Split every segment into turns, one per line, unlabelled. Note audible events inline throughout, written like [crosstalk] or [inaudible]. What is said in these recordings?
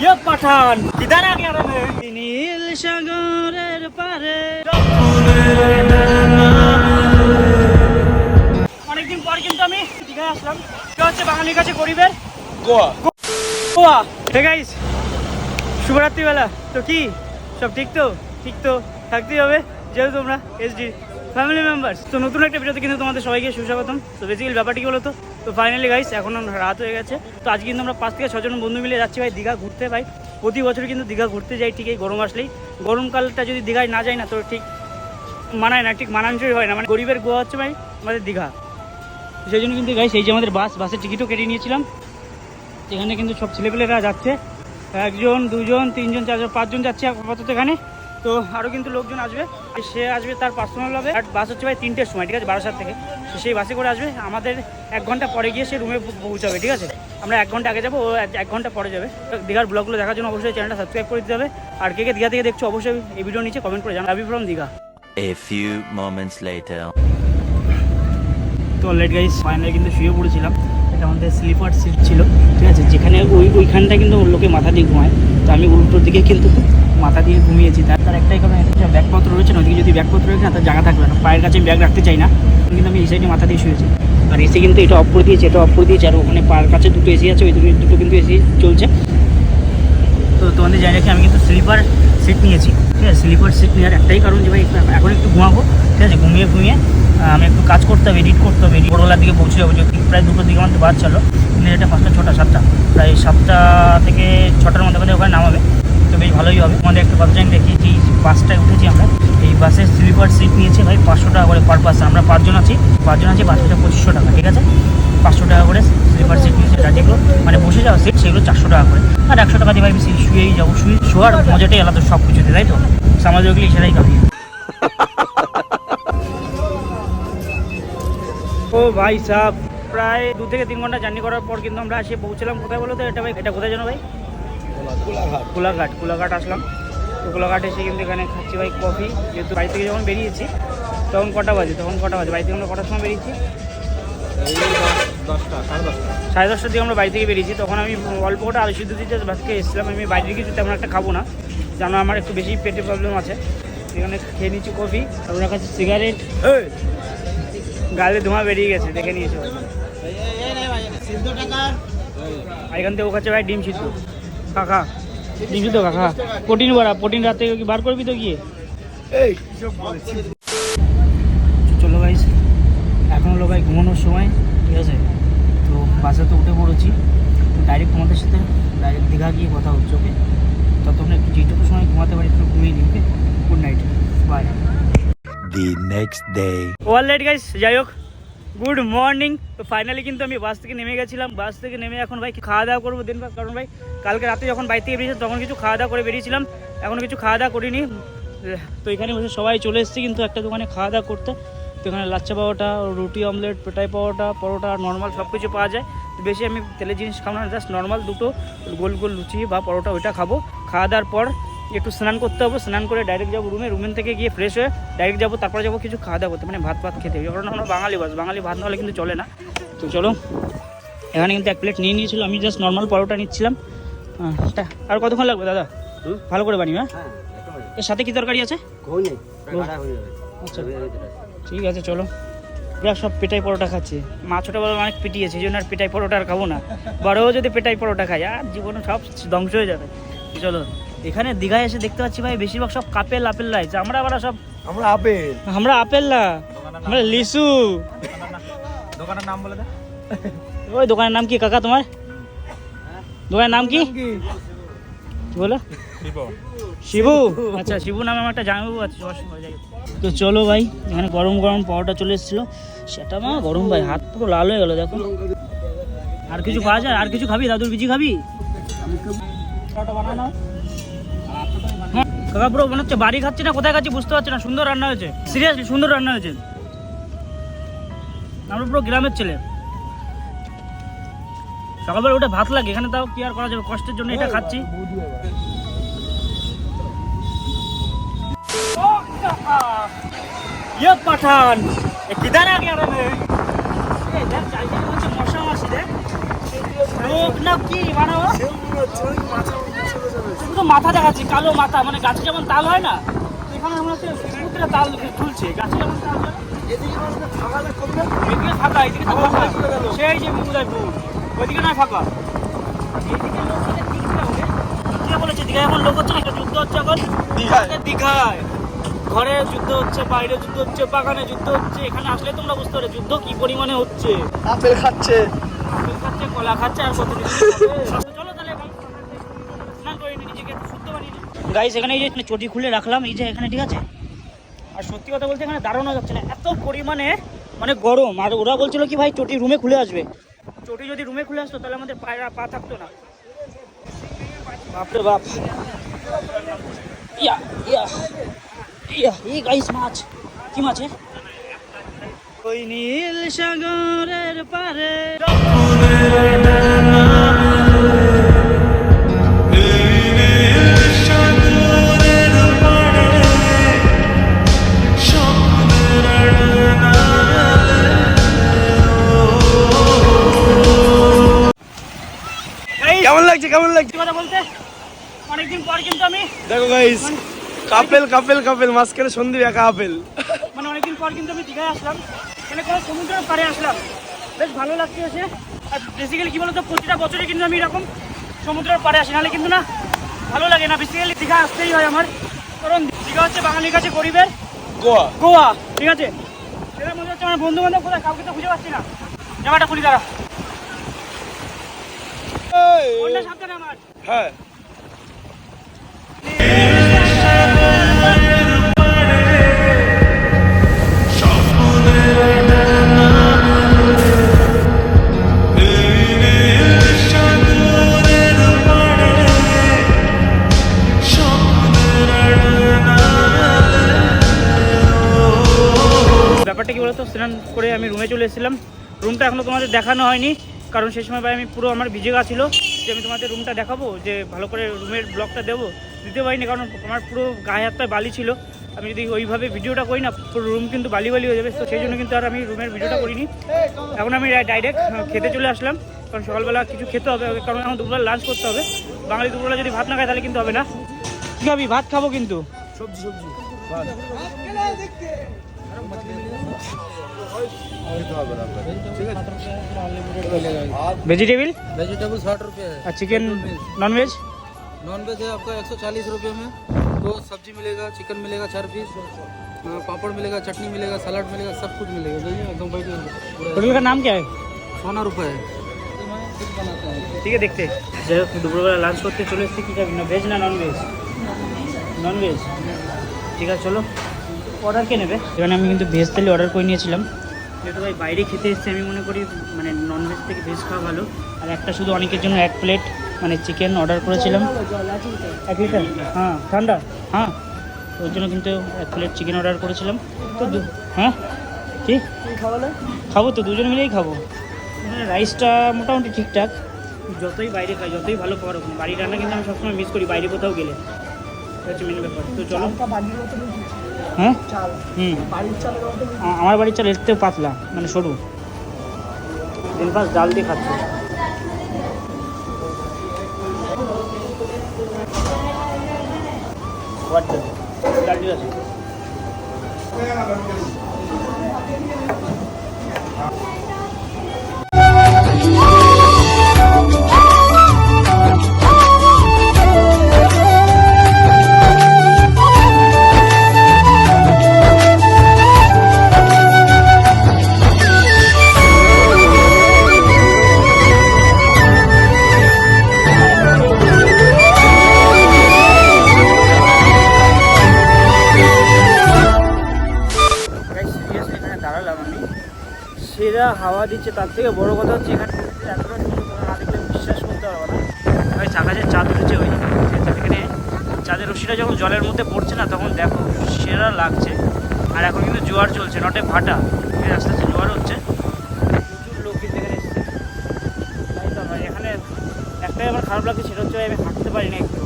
শুভরাত্রি পাঠান। অনেকদিন পর কিন্তু আমি আসলাম। হচ্ছে বাঙালির কাছে শুভরাত্রিবেলা তো কি? সব ঠিক তো? ঠিক তো? থাকতেই হবে যেহেতু তোমরা এসডি ফ্যামিলি মেম্বার্স তো নতুন একটা ভিডিওতে কিন্তু তোমাদের সবাইকে সুস্বাগতম। তো বেসিক্যালি ব্যাপারটি বলো তো তো ফাইনালি গাইস এখন রাত হয়ে গেছে। তো আজ কিন্তু আমরা পাঁচ থেকে ছজন বন্ধু মিলে যাচ্ছি ভাই, দীঘা ঘুরতে ভাই। প্রতি বছর কিন্তু দীঘা ঘুরতে যাই, ঠিক এই গরম আসলেই। গরমকালটা যদি দীঘায় না যাই না, তো ঠিক মানায় না, ঠিক মানানসই হয় না। মানে গরিবের গোয়া হচ্ছে ভাই, আমাদের দীঘা। সেই জন্য কিন্তু গাইস এই যে আমাদের বাস, বাসের টিকিটও কেটে নিয়েছিলাম। এখানে কিন্তু সব ছেলেপেলেরা যাচ্ছে। একজন, দুজন, তিনজন, চারজন, পাঁচজন যাচ্ছে আপাতত এখানে। তো আরও কিন্তু লোকজন আসবে। সে আসবে তার পার্সোনাল হবে আর বাস হচ্ছে ভাই তিনটের সময় ঠিক আছে? বারোসাত থেকে। সেই বাসে করে আসবে। আমাদের এক ঘণ্টা পরে গিয়ে সে রুমে পৌঁছাবে ঠিক আছে? আমরা এক ঘণ্টা আগে যাব ও এক- ঘণ্টা পরে যাবে। দীঘার ব্লগগুলো দেখার জন্য অবশ্যই চ্যানেলটা সাবস্ক্রাইব করে দিতে হবে। আর কে কে দীঘা থেকে দেখছ অবশ্যই এই ভিডিও নিচে কমেন্ট করে জানাবি। From Digha.
A few moments later.
তো অলরেডি গাইস ফাইনালি কিন্তু শুয়ে পড়েছিলাম। এটা আমাদের স্লিপার সিট ছিল ঠিক আছে? যেখানে ওই ওইখানটা কিন্তু লোকে মাথা দিয়ে ঘুমায়। তো আমি উল্টোর দিকে কিন্তু মাথা দিয়ে ঘুমিয়েছি, তার তার একটাই কারণ, একটা ব্যাগপত্র রয়েছে না, ওদিকে যদি ব্যাগপত্র রয়েছে না, তার জায়গা থাকবে না। পায়ের কাছে ব্যাগ রাখতে চাই না। কিন্তু আমি এই সাইডে মাথা দিয়ে শুয়েছি। আর এসি কিন্তু এটা অফ করে দিয়েছে, এটা অফ করে দিয়েছে, আর ওখানে পায়ের কাছে দুটো এসি আছে, ওই দুটো দুটো কিন্তু এসি চলছে। তো তোমাদের রাখি আমি কিন্তু স্লিপার সিট নিয়েছি। ঠিক আছে স্লিপার সিট নেওয়ার একটাই কারণ যে ভাই, এখন একটু ঘুমাবো। ঠিক আছে, ঘুমিয়ে ঘুমিয়ে আমি একটু কাজ করতে হবে এডিট করতে হবে ভোরবেলার দিকে পৌঁছে যাব যদি প্রায় দুটোর দিকে আমাদের বাদ চলো। এটা পাঁচটা, ছটা, সাতটা। প্রায় সাতটা থেকে ছটার মধ্যে মধ্যে ওখানে নামাবে। তো বেশ ভালোই হবে। আমাদের একটা কথা জানি, দেখি এই বাসটায় উঠেছি আমরা। এই বাসের স্লিপার সিট নিয়েছে ভাই, পাঁচশো টাকা করে পার পার্সন আমরা পাঁচজন আছি পাঁচজন আছি বাসটা পঁচিশশো টাকা, ঠিক আছে? পাঁচশো টাকা করে স্লিপার সিট নিয়েছে। যেগুলো মানে বসে যাওয়া সিট সেগুলো চারশো টাকা করে। আর একশো টাকা দিয়ে ভাই আমি শুয়েই যাব, শুয়ে শোয়ার মজাটাই আলাদা সব কিছুতে তাই তো? সমাজ ওগুলি সেটাই কাবি ও ভাই সাহ প্রায় দু থেকে তিন ঘণ্টা জার্নি করার পর কিন্তু আমরা এসে পৌঁছলাম। কোথায় বলো তো? এটা ভাই, এটা কোথায় জানো ভাই?
কোলাঘাট।
কোলাঘাট কোলাঘাট আসলাম। তো কোলাঘাট এসে কিন্তু এখানে খাচ্ছি ভাই কফি। যেহেতু বাড়ি থেকে যখন বেরিয়েছি তখন কটা বাজে তখন কটা বাজে? বাড়ি থেকে আমরা কটার সময় বেরিয়েছি?
সাড়ে দশটা।
দশটার দিকে আমরা বাড়ি থেকে বেরিয়েছি। তখন আমি অল্প করে আলু সিদ্ধ দিতে থেকে এসেছিলাম। আমি বাইরে কিছু তেমন একটা খাব না। জানো আমার একটু বেশি পেটে প্রবলেম আছে। এখানে খেয়ে নিচ্ছি কফি। আপনার কাছে সিগারেট গালে ধোঁয়া বেরিয়ে গেছে দেখে নিয়েছি। এখান থেকে ও খাচ্ছে ভাই ডিম সিদ্ধ। কাকা ডিম সিদ্ধ কাকা। প্রোটিন বাড়া প্রোটিন রাতে কি বার করবি তো গিয়ে?
এই
চলো গাইস এখন হলো ভাই ঘুমানোর সময় ঠিক আছে? তো বাসে তো উঠে পড়েছি। ডাইরেক্ট তোমাদের সাথে ডাইরেক্ট দীঘা গিয়ে কথা হচ্ছে ওকে ততক্ষণ একটু যেটুকু সময় ঘুমাতে পারি একটু ঘুমিয়ে নিই okay good night bye
The next day.
Alright guys যাই হোক। Good morning. তো ফাইনালি কিন্তু আমি বাস থেকে নেমে গেছিলাম। বাস থেকে নেমে এখন ভাই খাওয়া দাওয়া করব দিন কারণ ভাই কালকে রাতে যখন বাড়ি থেকে বেরিয়েছি তখন কিছু খাওয়া দাওয়া করে বেরিয়েছিলাম। এখন কিছু খাওয়া দাওয়া করিনি। তো এখানে বসে সবাই চলে এসেছে কিন্তু একটা দোকানে খাওয়া দাওয়া করতে। তো এখানে লাচ্চা পাওয়াটা, রুটি অমলেট পেটাই পাওয়াটা, পরোটা নর্মাল সব কিছু পাওয়া যায়। তো বেশি আমি তেলের জিনিস খাব না জাস্ট নর্মাল দুটো গোল গোল লুচি বা পরোটা ওইটা খাব। খাওয়া দাওয়ার পর একটু স্নান করতে হবে স্নান করে ডাইরেক্ট যাব রুমে রুমেন থেকে গিয়ে ফ্রেশ হয়ে ডাইরেক্ট যাব তারপরে যাব কিছু খাওয়া দাওয়া করতে। মানে ভাত ভাত খেতে। হবে কারণ আমরা বাঙালি বাস বাঙালি ভাত নাহলে কিন্তু চলে না। তো চলো এখানে কিন্তু এক প্লেট নিয়ে নিয়েছিল আমি জাস্ট নর্মাল পরোটা নিচ্ছিলাম। আর কতক্ষণ লাগবে দাদা? ভালো করে বানিয়ে হ্যাঁ? এর সাথে কি তরকারি আছে? আচ্ছা। ঠিক আছে চলো। এরা সব পেটাই পরোটা খাচ্ছে। মা ছোটোবেলা অনেক পিটিয়েছে এই জন্য আর পেটাই পরোটা আর খাব না। বড়ও যদি পেটাই পরোটা খাই আর জীবনে সব ধ্বংস হয়ে যাবে। চলো। এখানে দীঘায় এসে দেখতে পাচ্ছি ভাই বেশিরভাগ সব কাপেল আপেল লাইছে আমরা আবার সব
আমরা আপেল।
আমরা আপেল না আমরা লিসু
দোকানের নাম বলে দে।
ওই দোকানের নাম কি কাকা তোমার? দোকানের নাম কি? বলো। শিবু। আচ্ছা শিবু নামে আমার একটা জামাইবাবু আছে তো চলো ভাই এখানে গরম গরম পাওয়াটা চলে এসেছিল। সেটা মা গরম ভাই হাত পুরো লাল হয়ে গেল দেখো। আর কিছু পাওয়া যায়? আর কিছু খাবি? দাদুর বিজি খাবি? কাকা পুরো মনে হচ্ছে বাড়ি খাচ্ছি না কোথায় খাচ্ছি বুঝতে পারছি না সুন্দর রান্না হয়েছে সিরিয়াসলি সুন্দর রান্না হয়েছে আমরা পুরো গ্রামের ছেলে সকালবেলা উঠে ভাত লাগে এখানে তাও কি আর করা যাবে কষ্টের জন্য এটা খাচ্ছি ये पठान ये किधर आ गया रे मैं ए देख চাইছে হচ্ছে মশা মাছি দেখ লোক না কি বানাবো তো মাথা দেখাচ্ছি কালো মাথা মানে গাছে যেমন তাল হয় না এখানে আমরা সমুদ্রে তাল ঝুলছে গাছে যেমন তাল হয়। এদিকে ফাঁকা এদিকে তো ফাঁকা। সেই যে মুগুদায় ওইদিকে নয় ফাঁকা। এইদিকে লোক দীঘা বলেছে এখন লোক হচ্ছে একটা যুদ্ধ হচ্ছে এখন?
দীঘায়?
ঘরে যুদ্ধ হচ্ছে বাইরে যুদ্ধ হচ্ছে বাগানে যুদ্ধ হচ্ছে এখানে আসলে তোমরা বুঝতে পারো যুদ্ধ কি পরিমাণে হচ্ছে।
আপেল খাচ্ছে।
আপেল খাচ্ছে কলা খাচ্ছে আর কত [laughs] কিছু খাবে। চলো তাহলে ভাই, স্নান করে নিই, নিজেকে একটু শুদ্ধ বানিয়ে নিই। গাইস এখানে এই যে চটি খুলে রাখলাম, এই যে এখানে, ঠিক আছে? আর সত্যি কথা বলতে এখানে দাঁড়ানো যাচ্ছে না, এত পরিমাণে মানে গরম। আর ওরা বলছিল কি ভাই, চটি রুমে খুলে আসবে। চটি যদি রুমে খুলে আসতো, তাহলে আমাদের পায়রা পা থাকতো না। বাপরে বাপ। ইয়া ইয়া ইয়া, এই গাইস মাছ। কি মাছ? ওই নীল সাগরের পারে। কথা বলতে। অনেকদিন পর কিন্তু আমি
দেখো গাইস কাপেল কাপেল কাপেল মাঝখানে সন্দীপ একা আপেল
মানে অনেকদিন পর কিন্তু আমি দীঘায় আসলাম। মানে কোনো সমুদ্রের পাড়ে আসলাম। বেশ ভালো লাগছে এসে। আর বেসিক্যালি কী বলতো প্রতিটা বছরে কিন্তু আমি এরকম সমুদ্রের পাড়ে আসি। নাহলে কিন্তু না ভালো লাগে না। বেসিক্যালি দীঘা আসতেই হয় আমার। কারণ দীঘা হচ্ছে বাঙালির কাছে গরিবের
গোয়া।
গোয়া। ঠিক আছে? সেটা মনে হচ্ছে আমার বন্ধু বান্ধব কোথায় কাউকে তো খুঁজে পাচ্ছি না। জামাটা খুলি দাঁড়া সাবধানে আমার।
হ্যাঁ
ব্যাপারটা বলতো? করে আমি রুমে চলে এসেছিলাম। রুমটা এখনও তোমাদের দেখানো হয়নি, কারণ সেই সময় ভাই আমি পুরো আমার ভিজে ছিল। যে আমি তোমাদের রুমটা দেখাবো যে ভালো করে রুমের ব্লগটা দেবো। দিতে পারিনি কারণ আমার পুরো গায়ে হাত পায়ে বালি ছিল। আমি যদি ওইভাবে ভিডিওটা করি না পুরো রুম কিন্তু বালি বালি হয়ে যাবে। তো সেই জন্য কিন্তু আর আমি রুমের ভিডিওটা করিনি। এখন আমি ডাইরেক্ট খেতে চলে আসলাম। কারণ সকালবেলা কিছু খেতে হবে কারণ এখন দুপুরবেলা লাঞ্চ করতে হবে। বাঙালি দুপুরবেলা যদি ভাত না খায় তাহলে কিন্তু হবে না। ঠিক আছে ভাত খাব কিন্তু?
সবজি সবজি
ভেজিটেবিল
वेजिटेबल साठ रुपये है
আর চিকেন ননভেজ
नॉन वेज है आपका एक सौ चालीस रुपये में तो सब्जी मिलेगा चिकन मिलेगा चार पीस अ, पापड़ मिलेगा चटनी मिलेगा सलाद मिलेगा सब कुछ मिलेगा जाइए एकदम बैठिए पूरा
होटल का नाम क्या है
सोना रुपये है तो मैं खुद बनाता है
ঠিক আছে দেখতে যাই হোক দুপুরবেলা লাঞ্চ করতে চলে এসেছি কী খাবি না ভেজ না নন ভেজ নন ভেজ ঠিক আছে চলো অর্ডার কে নেবে এখানে আমি কিন্তু ভেজ থালি অর্ডার করে নিয়েছিলাম যেহেতু ভাই বাইরে খেতে এসেছি, আমি মনে করি মানে নন ভেজ থেকে ভেজ খাওয়া ভালো। আর একটা শুধু অনেকের জন্য এক প্লেট মানে চিকেন অর্ডার করেছিলাম। এক লিটার হ্যাঁ ঠান্ডা? হ্যাঁ। ওর জন্য কিন্তু এক প্লেট চিকেন অর্ডার করেছিলাম। তো হ্যাঁ? কি? খাব তো, দুজন মিলেই খাব। রাইসটা মোটামুটি ঠিকঠাক। যতই বাইরে খাই, যতই ভালো খাবার হোক, বাড়ির রান্না কিন্তু আমি সবসময় মিস করি, বাইরে কোথাও গেলে। হচ্ছে মেন ব্যাপার। তো চলো। হ্যাঁ? হুম। আমার বাড়ির চাল এর থেকে পাতলা মানে সরু। দিনপাস ডাল দিয়ে খাচ্ছে। ডাল দিয়ে আছে। সেরা হাওয়া দিচ্ছে, তার থেকে বড় কথা হচ্ছে এখানে এতটা না দেখলে বিশ্বাস করতে পারব না। ভাই চাকাচের চাঁদ উঠেছে ওই এখানে চাঁদের রশিটা যখন জলের মধ্যে পড়ছে না, তখন দেখো সেরা লাগছে। আর এখন কিন্তু জোয়ার চলছে নটে ভাটা। এখানে আস্তে আস্তে জোয়ার হচ্ছে। এখানে একটাই আমার খারাপ লাগছে, সেটা হচ্ছে আমি হাঁটতে পারি না একটু।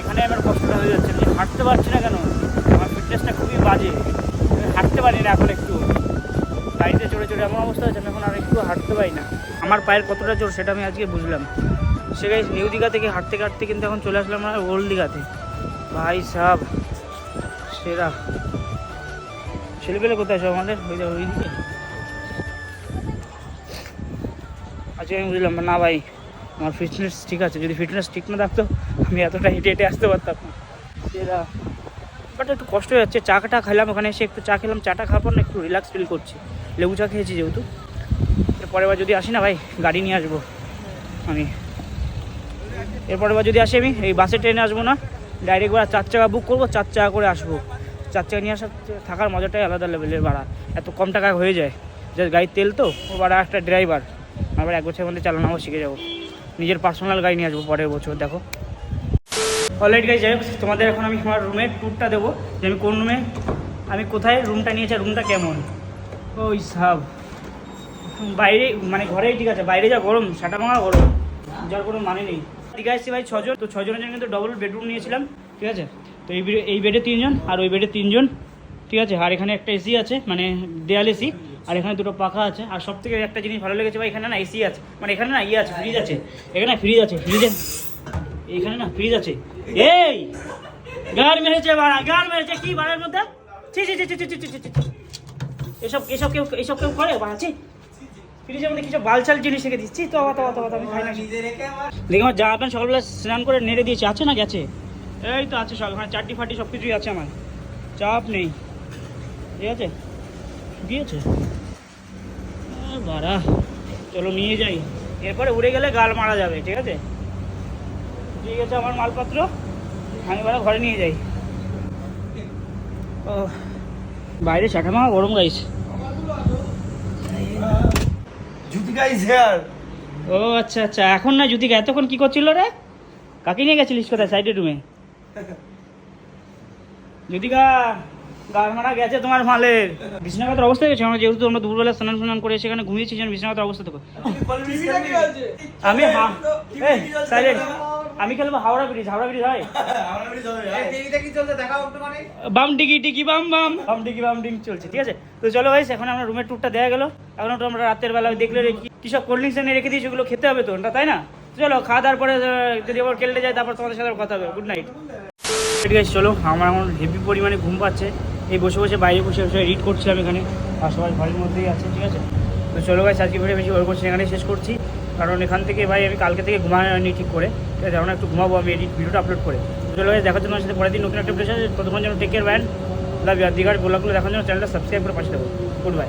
এখানে আমার কষ্টটা হয়ে যাচ্ছে হাঁটতে পারছি না কেন? আমার ফিটনেসটা খুবই বাজে। আমি হাঁটতে পারি না এখন একটু। গাড়িতে চড়ে চড়ে এমন অবস্থা হয়েছে, আমি এখন আর একটু হাঁটতে পারি না। আমার পায়ের কতটা জোর সেটা আমি আজকে বুঝলাম। সে নিউ দীঘা থেকে হাঁটতে হাঁটতে কিন্তু এখন চলে আসলাম আমরা ওল্ড দীঘাতে। ভাই সাহ সেরা। ছেলেপেলে কোথায় সব আমাদের? ওই ওই দিকে। আজকে আমি বুঝলাম, না ভাই, আমার ফিটনেস ঠিক আছে। যদি ফিটনেস ঠিক না থাকতো, আমি এতটা হেঁটে হেঁটে আসতে পারতাম না। সেরা। বাট একটু কষ্ট হয়ে যাচ্ছে চাটা খেলাম ওখানে এসে একটু চা খেলাম চাটা খাওয়ার পর না একটু রিল্যাক্স ফিল করছি। লেবু চা খেয়েছি যেহেতু। এরপরে বার যদি আসি না ভাই, গাড়ি নিয়ে আসব আমি। এরপরে বার যদি আসি আমি, এই বাসে ট্রেনে আসব না ডাইরেক্ট বার চার চাকা বুক করব, চার চাকা করে আসব। চার চাকা নিয়ে আসার থাকার মজাটাই আলাদা লেভেলের ভাড়া। এত কম টাকায় হয়ে যায়। যে গাড়ির তেল তো, ও ভাড়া একটা ড্রাইভার আবার এক বছরের মধ্যে চালানো শিখে যাব। নিজের পার্সোনাল গাড়ি নিয়ে আসব পরের বছর, দেখো। অলরেডি গাড়ি যাই তোমাদের এখন আমি আমার রুমের ট্যুরটা দেবো। যে আমি কোন রুমে আমি কোথায় রুমটা নিয়েছি রুমটা কেমন? ওই সাব। বাইরে মানে ঘরেই ঠিক আছে, বাইরে যা গরম, সাটা ভাঙা গরম, যার কোনো মানে নেই। ঠিক আছে ভাই ছজন, তো ছজনের জন্য কিন্তু ডবল বেডরুম নিয়েছিলাম, ঠিক আছে? তো এই এই বেডে তিনজন, আর ওই বেডে তিনজন, ঠিক আছে? আর এখানে একটা এসি আছে মানে দেয়াল এসি আর এখানে দুটো পাখা আছে। আর সব থেকে একটা জিনিস ভালো লেগেছে ভাই, এখানে না এসি আছে। মানে এখানে না ইয়ে আছে ফ্রিজ আছে। এখানে ফ্রিজ আছে ফ্রিজে এখানে না ফ্রিজ আছে। এই! গান মেরেছে ভাড়া গান মেরেছে, কি বাড়ার মধ্যে? ছি ছি ছি ছি ছি ছি ছি। এসব এসব কেউ এসব কেউ করে? বাড়া ছি। ফ্রিজের মধ্যে কিছু জিনিস তো আমি দেখি আমার প্যান্ট সকালবেলা স্নান করে নেড়ে দিয়েছি। আছে না গেছে এই তো আছে চারটি সব কিছুই আছে আমার। চাপ নেই। ঠিক আছে? দিয়েছে বাড়া। চলো নিয়ে যাই। এরপরে উড়ে গেলে গাল মারা যাবে, ঠিক আছে? ঠিক আছে আমার মালপত্র। আমি ঘরে নিয়ে যাই। ও বাইরে চাটা মামা গরম গাইস
জুতিকা ইজ হেয়ার
ও আচ্ছা আচ্ছা। এখন না জ্যোতিকা এতক্ষণ কি করছিল রে? কাকে নিয়ে গেছিলিস কোথায়? সাইডে রুমে জ্যোতিকা গাল মারা গেছে তোমার মালের বিছনাঘাতের অবস্থা গেছে আমরা যেহেতু আমরা দুপুরবেলা স্নান স্নান করে সেখানে ঘুমিয়েছি যেন বিছনাঘাতের অবস্থা দেখো। আমি হা- এই, silent। আমি খেলব হাওড়া ব্রিজ হাওড়া ব্রিজ হয়? বাম টিকি টিকি বাম বাম। বাম টিকি বাম টিকি চলছে ঠিক আছে? তো চলো ভাই এখন আমরা রুমের ট্যুরটা দেওয়া গেল। এখন তো আমরা রাতের বেলা দেখলে রে কি- সব কোল্ড ড্রিঙ্কস এনে রেখে দিয়েছি ওগুলো খেতে হবে তো ওটা তাই না? চলো খাওয়া দাওয়ার পরে যদি আবার খেলতে যাই তারপর তোমাদের সাথে কথা হবে। গুড নাইট ঠিক আছে চলো আমার এখন হেভি পরিমাণে ঘুম পাচ্ছে। এই বসে বসে বাইরে বসে বসে এডিট করছিলাম এখানে। আর সবাই ঘরের মধ্যেই আছে ঠিক আছে? তো চলো ভাই আজকে ভিডিও বেশি করছি এখানে শেষ করছি। কারণ এখান থেকে ভাই, আমি কালকে থেকে ঘুমানি ঠিক করে। ঠিক আছে, এখন একটু ঘুমাবো, আমি এডিট ভিডিওটা আপলোড করে। তো চলো ভাই দেখার জন্য সাথে পরের দিন নতুন একটা ভিডিও ততক্ষণ যেন টেক কেয়ার ব্যান্ড লাভ দীঘার গোলাগুলো দেখার জন্য চ্যানেলটা সাবস্ক্রাইব করে পাশে দেবো গুড বাই